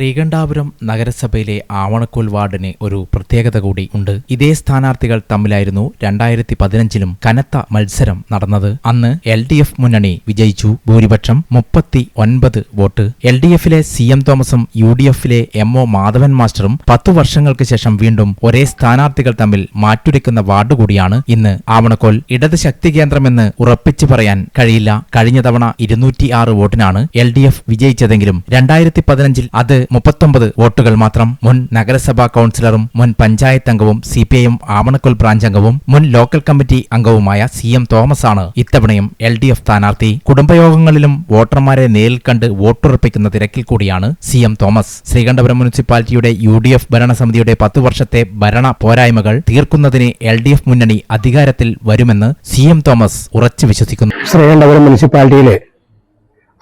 ശ്രീകണ്ഠാപുരം നഗരസഭയിലെ ആവണക്കോൽ വാർഡിന് ഒരു പ്രത്യേകത കൂടി ഉണ്ട്. ഇതേ സ്ഥാനാർത്ഥികൾ തമ്മിലായിരുന്നു രണ്ടായിരത്തി പതിനഞ്ചിലും കനത്ത മത്സരം നടന്നത്. അന്ന് എൽ ഡി എഫ് മുന്നണി വിജയിച്ചു. ഭൂരിപക്ഷം മുപ്പത്തി ഒൻപത് വോട്ട്. എൽ ഡി എഫിലെ സി എം തോമസും യു ഡി എഫിലെ എം ഒ മാധവൻ മാസ്റ്ററും പത്തു വർഷങ്ങൾക്ക് ശേഷം വീണ്ടും ഒരേ സ്ഥാനാർത്ഥികൾ തമ്മിൽ മാറ്റുരയ്ക്കുന്ന വാർഡ് കൂടിയാണ് ഇന്ന് ആവണക്കോൽ. ഇടത് ശക്തി കേന്ദ്രമെന്ന് ഉറപ്പിച്ചു പറയാൻ കഴിയില്ല. കഴിഞ്ഞ തവണ ഇരുന്നൂറ്റി ആറ് വോട്ടിനാണ് എൽ ഡി എഫ് വിജയിച്ചതെങ്കിലും രണ്ടായിരത്തി പതിനഞ്ചിൽ അത് മുപ്പത്തൊമ്പത് വോട്ടുകൾ മാത്രം മുൻ നഗരസഭാ കൌൺസിലറും മുൻ പഞ്ചായത്ത് അംഗവും C P I M Avanakkol branch അംഗവും മുൻ ലോക്കൽ കമ്മിറ്റി അംഗവുമായ സി എം തോമസ് ആണ് ഇത്തവണയും എൽ ഡി എഫ് സ്ഥാനാർത്ഥി. കുടുംബയോഗങ്ങളിലും വോട്ടർമാരെ നേരിൽ കണ്ട് വോട്ടുറപ്പിക്കുന്ന തിരക്കിൽ കൂടിയാണ് സി എം തോമസ്. ശ്രീകണ്ഠപുരം മുനിസിപ്പാലിറ്റിയുടെ യു ഡി എഫ് ഭരണസമിതിയുടെ പത്തു വർഷത്തെ ഭരണ പോരായ്മകൾ തീർക്കുന്നതിന് എൽ ഡി എഫ് മുന്നണി അധികാരത്തിൽ വരുമെന്ന് സി എം തോമസ് ഉറച്ചു വിശ്വസിക്കുന്നു. ശ്രീകണ്ഠപുരം മുനിസിപ്പാലിറ്റിയിലെ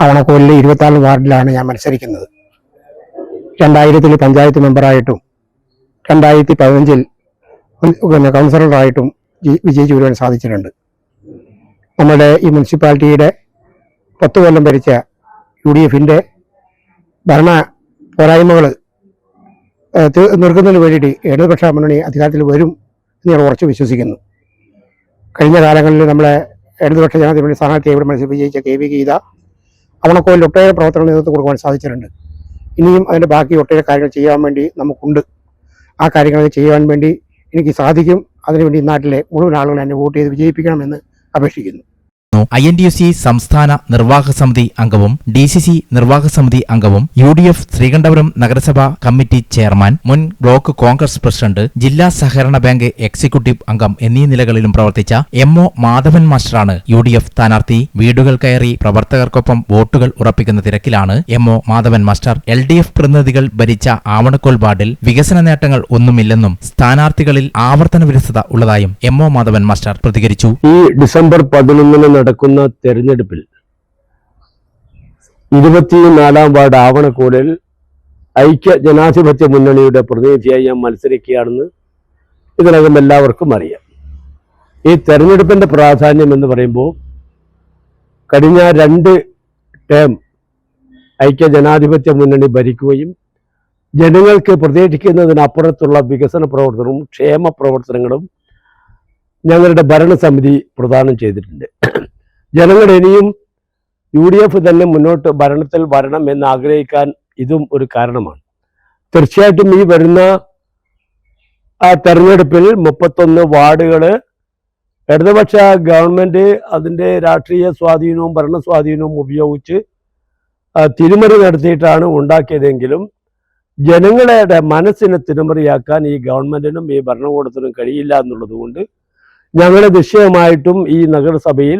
അവണക്കോലിലെ ഇരുപത്തിനാല് വാർഡിലാണ് ഞാൻ മത്സരിക്കുന്നത്. രണ്ടായിരത്തിൽ പഞ്ചായത്ത് മെമ്പറായിട്ടും രണ്ടായിരത്തി പതിനഞ്ചിൽ പിന്നെ കൗൺസിലറായിട്ടും വിജയിച്ചു വരുവാൻ സാധിച്ചിട്ടുണ്ട്. നമ്മുടെ ഈ മുനിസിപ്പാലിറ്റിയുടെ പത്ത് കൊല്ലം ഭരിച്ച യു ഡി എഫിന്റെ ഭരണ പോരായ്മകൾ നിർക്കുന്നതിന് വേണ്ടിയിട്ട് ഇടതുപക്ഷ മുന്നണി അധികാരത്തിൽ വരും എന്ന് ഞാൻ ഉറച്ചു വിശ്വസിക്കുന്നു. കഴിഞ്ഞ കാലങ്ങളിൽ നമ്മളെ ഇടതുപക്ഷ ജനാധിപത്യ സ്ഥാനാർത്ഥിയെ ഇവിടെ മത്സരിച്ച് വിജയിച്ച കെ വി ഗീത അവണക്കോയിൽ ഒട്ടേറെ പ്രവർത്തനങ്ങൾ നേതൃത്വം കൊടുക്കുവാൻ സാധിച്ചിട്ടുണ്ട്. ഇനിയും അതിന്റെ ബാക്കി ഒട്ടേറെ കാര്യങ്ങൾ ചെയ്യാൻ വേണ്ടി നമുക്കുണ്ട്. ആ കാര്യങ്ങളൊക്കെ ചെയ്യാൻ വേണ്ടി എനിക്ക് സാധിക്കും. അതിനുവേണ്ടി നാട്ടിലെ മുഴുവൻ ആളുകൾ എന്നെ വോട്ട് ചെയ്ത് വിജയിപ്പിക്കണമെന്ന് അപേക്ഷിക്കുന്നു. I N T U C സംസ്ഥാന നിർവാഹക സമിതി അംഗവും ഡി സി സി നിർവാഹക സമിതി അംഗവും യു ഡി എഫ് ശ്രീകണ്ഠപുരം നഗരസഭാ കമ്മിറ്റി ചെയർമാൻ മുൻ ബ്ലോക്ക് കോൺഗ്രസ് പ്രസിഡന്റ് ജില്ലാ സഹകരണ ബാങ്ക് എക്സിക്യൂട്ടീവ് അംഗം എന്നീ നിലകളിലും പ്രവർത്തിച്ച എം ഒ മാധവൻ മാസ്റ്ററാണ് യു ഡി എഫ് സ്ഥാനാർത്ഥി. വീടുകൾ കയറി പ്രവർത്തകർക്കൊപ്പം വോട്ടുകൾ ഉറപ്പിക്കുന്ന തിരക്കിലാണ് M O Madhavan master. L D F പ്രതിനിധികൾ ഭരിച്ച ആവണക്കോൽ വാർഡിൽ വികസന നേട്ടങ്ങൾ ഒന്നുമില്ലെന്നും സ്ഥാനാർത്ഥികളിൽ ആവർത്തന വിരസത ഉള്ളതായും എം ഒ മാധവൻ മാസ്റ്റർ പ്രതികരിച്ചു. ഈ ഡിസംബർ പതിനൊന്നിന് നടക്കുന്ന തെരഞ്ഞെടുപ്പിൽ ഇരുപത്തിനാലാം വാർഡ് ആവണക്കോലിൽ ഐക്യ ജനാധിപത്യ മുന്നണിയുടെ പ്രതിനിധിയായി ഞാൻ മത്സരിക്കുകയാണെന്ന് ഇതിനകം എല്ലാവർക്കും അറിയാം. ഈ തെരഞ്ഞെടുപ്പിന്റെ പ്രാധാന്യം എന്ന് പറയുമ്പോൾ കഴിഞ്ഞ രണ്ട് ടേം ഐക്യ ജനാധിപത്യ മുന്നണി ഭരിക്കുകയും ജനങ്ങൾക്ക് പ്രതീക്ഷിക്കുന്നതിനപ്പുറത്തുള്ള വികസന പ്രവർത്തനവും ക്ഷേമ പ്രവർത്തനങ്ങളും ഞങ്ങളുടെ ഭരണസമിതി പ്രദാനം ചെയ്തിട്ടുണ്ട്. ജനങ്ങൾ ഇനിയും യു ഡി എഫ് തന്നെ മുന്നോട്ട് ഭരണത്തിൽ വരണം എന്ന് ആഗ്രഹിക്കാൻ ഇതും ഒരു കാരണമാണ്. തീർച്ചയായിട്ടും ഈ വരുന്ന ആ തെരഞ്ഞെടുപ്പിൽ മുപ്പത്തൊന്ന് വാർഡുകൾ ഇടതുപക്ഷ ഗവൺമെന്റ് അതിന്റെ രാഷ്ട്രീയ സ്വാധീനവും ഭരണ സ്വാധീനവും ഉപയോഗിച്ച് തിരുമറി നടത്തിയിട്ടാണ് ഉണ്ടാക്കിയതെങ്കിലും ജനങ്ങളുടെ മനസ്സിനെ തിരിമറിയാക്കാൻ ഈ ഗവൺമെന്റിനും ഈ ഭരണകൂടത്തിനും കഴിയില്ല എന്നുള്ളത് കൊണ്ട് ഞങ്ങൾ നിശ്ചയമായിട്ടും ഈ നഗരസഭയിൽ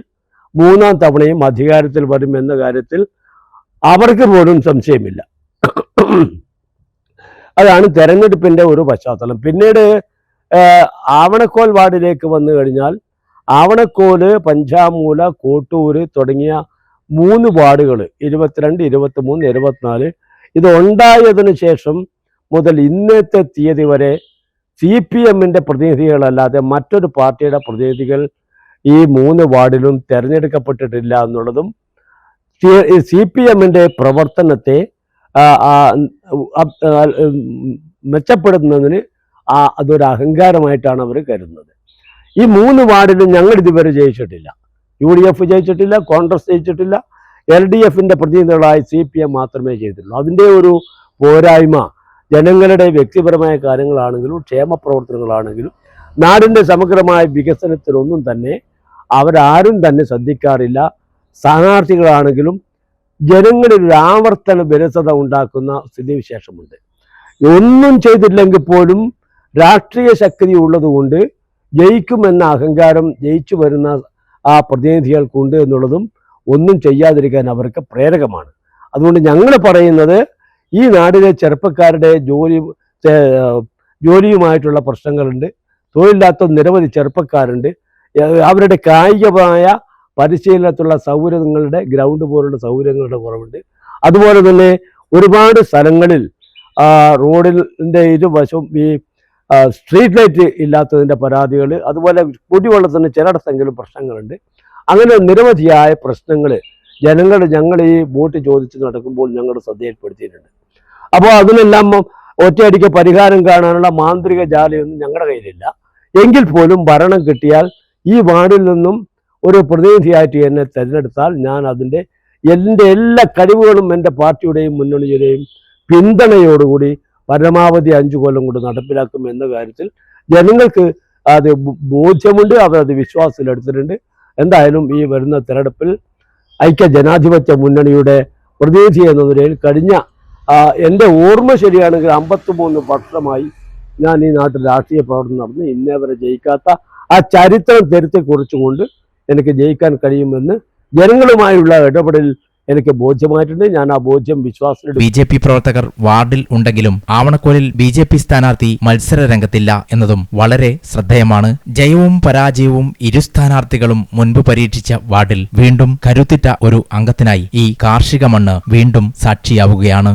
മൂന്നാം തവണയും അധികാരത്തിൽ വരും എന്ന കാര്യത്തിൽ അവർക്ക് പോലും സംശയമില്ല. അതാണ് തെരഞ്ഞെടുപ്പിന്റെ ഒരു പശ്ചാത്തലം. പിന്നീട് ആവണക്കോൽ വാർഡിലേക്ക് വന്നു കഴിഞ്ഞാൽ ആവണക്കോൽ പഞ്ചാമൂല കോട്ടൂര് തുടങ്ങിയ മൂന്ന് വാർഡുകൾ ഇരുപത്തിരണ്ട് ഇരുപത്തിമൂന്ന് ഇരുപത്തിനാല് ഇത് ഉണ്ടായതിനു ശേഷം മുതൽ ഇന്നത്തെ തീയതി വരെ സി പി എമ്മിന്റെ പ്രതിനിധികളല്ലാതെ മറ്റൊരു പാർട്ടിയുടെ പ്രതിനിധികൾ ഈ മൂന്ന് വാർഡിലും തിരഞ്ഞെടുക്കപ്പെട്ടിട്ടില്ല എന്നുള്ളതും സി പി എമ്മിന്റെ പ്രവർത്തനത്തെ മെച്ചപ്പെടുത്തുന്നതിന് അതൊരു അഹങ്കാരമായിട്ടാണ് അവർ കരുതുന്നത്. ഈ മൂന്ന് വാർഡിലും ഞങ്ങൾ ഇതുവരെ ജയിച്ചിട്ടില്ല. യു ഡി എഫ് ജയിച്ചിട്ടില്ല കോൺഗ്രസ് ജയിച്ചിട്ടില്ല എൽ ഡി എഫിന്റെ പ്രതിനിധികളായി സി പി എം മാത്രമേ ചെയ്തിട്ടുള്ളൂ. അതിന്റെ ഒരു പോരായ്മ ജനങ്ങളുടെ വ്യക്തിപരമായ കാര്യങ്ങളാണെങ്കിലും ക്ഷേമ പ്രവർത്തനങ്ങളാണെങ്കിലും നാടിന്റെ സമഗ്രമായ വികസനത്തിനൊന്നും തന്നെ അവരാരും തന്നെ ശ്രദ്ധിക്കാറില്ല. സ്ഥാനാർത്ഥികളാണെങ്കിലും ജനങ്ങളിൽ ഒരു ആവർത്തന വിരസത ഉണ്ടാക്കുന്ന സ്ഥിതിവിശേഷമുണ്ട്. ഒന്നും ചെയ്തില്ലെങ്കിൽ പോലും രാഷ്ട്രീയ ശക്തി ഉള്ളതുകൊണ്ട് ജയിക്കുമെന്ന അഹങ്കാരം ജയിച്ചു വരുന്ന ആ പ്രതിനിധികൾക്കുണ്ട് എന്നുള്ളതും ഒന്നും ചെയ്യാതിരിക്കാൻ അവർക്ക് പ്രേരകമാണ്. അതുകൊണ്ട് ഞങ്ങൾ പറയുന്നത് ഈ നാടിലെ ചെറുപ്പക്കാരുടെ ജോലി ജോലിയുമായിട്ടുള്ള പ്രശ്നങ്ങളുണ്ട്. തൊഴിലില്ലാത്ത നിരവധി ചെറുപ്പക്കാരുണ്ട്. അവരുടെ കായികമായ പരിശീലനത്തിലുള്ള സൗകര്യങ്ങളുടെ ഗ്രൗണ്ട് പോലുള്ള സൗകര്യങ്ങളുടെ കുറവുണ്ട്. അതുപോലെ തന്നെ ഒരുപാട് സ്ഥലങ്ങളിൽ റോഡിന്റെ ഇരുവശവും ഈ സ്ട്രീറ്റ് ലൈറ്റ് ഇല്ലാത്തതിന്റെ പരാതികൾ അതുപോലെ കുടിവെള്ളത്തിന് ചിലയിടത്തെങ്കിലും പ്രശ്നങ്ങളുണ്ട്. അങ്ങനെ നിരവധിയായ പ്രശ്നങ്ങൾ ജനങ്ങൾ ഞങ്ങൾ ഈ വോട്ട് ചോദിച്ച് നടക്കുമ്പോൾ ഞങ്ങൾ ശ്രദ്ധയിൽപ്പെടുത്തിയിട്ടുണ്ട്. അപ്പോൾ അതിനെല്ലാം ഒറ്റയടിക്ക് പരിഹാരം കാണാനുള്ള മാന്ത്രിക ജാലയൊന്നും ഞങ്ങളുടെ കയ്യിലില്ല. എങ്കിൽ പോലും ഭരണം കിട്ടിയാൽ ഈ വാർഡിൽ നിന്നും ഒരു പ്രതിനിധിയായിട്ട് എന്നെ തിരഞ്ഞെടുത്താൽ ഞാൻ അതിന്റെ എന്റെ എല്ലാ കഴിവുകളും എന്റെ പാർട്ടിയുടെയും മുന്നണിയുടെയും പിന്തുണയോടുകൂടി പരമാവധി അഞ്ചു കൊല്ലം കൊണ്ട് നടപ്പിലാക്കും എന്ന കാര്യത്തിൽ ജനങ്ങൾക്ക് അത് ബോധ്യമുണ്ട് അവരത് വിശ്വാസത്തിലെടുത്തിട്ടുണ്ട്. എന്തായാലും ഈ വരുന്ന തിരഞ്ഞെടുപ്പിൽ ഐക്യ ജനാധിപത്യ മുന്നണിയുടെ പ്രതിനിധി എന്ന നിലയിൽ കഴിഞ്ഞ എന്റെ ഓർമ്മ ശരിയാണെങ്കിൽ അമ്പത്തിമൂന്ന് വർഷമായി ഞാൻ ഈ നാട്ടിൽ രാഷ്ട്രീയ പ്രവർത്തനം നടന്ന് ഇന്നേ വരെ ജയിക്കാത്ത ആ ചരിത്രം തിരുത്തി കുറിച്ചുകൊണ്ട് എനിക്ക് ജയിക്കാൻ കഴിയുമെന്ന് ജനങ്ങളുമായുള്ള ഇടപെടൽ എനിക്ക് ബോധ്യമായിട്ടുണ്ട്. ഞാൻ ആ ബോധ്യം വിശ്വാസം ബി ജെ പി പ്രവർത്തകർ വാർഡിൽ ഉണ്ടെങ്കിലും ആവണക്കോലിൽ ബി ജെ പി സ്ഥാനാർത്ഥി മത്സര രംഗത്തില്ല എന്നതും വളരെ ശ്രദ്ധേയമാണ്. ജയവും പരാജയവും ഇരു സ്ഥാനാർത്ഥികളും മുൻപ് പരീക്ഷിച്ച വാർഡിൽ വീണ്ടും കരുത്തിട്ട ഒരു അംഗത്തിനായി ഈ കാർഷിക മണ്ണ് വീണ്ടും സാക്ഷിയാവുകയാണ്.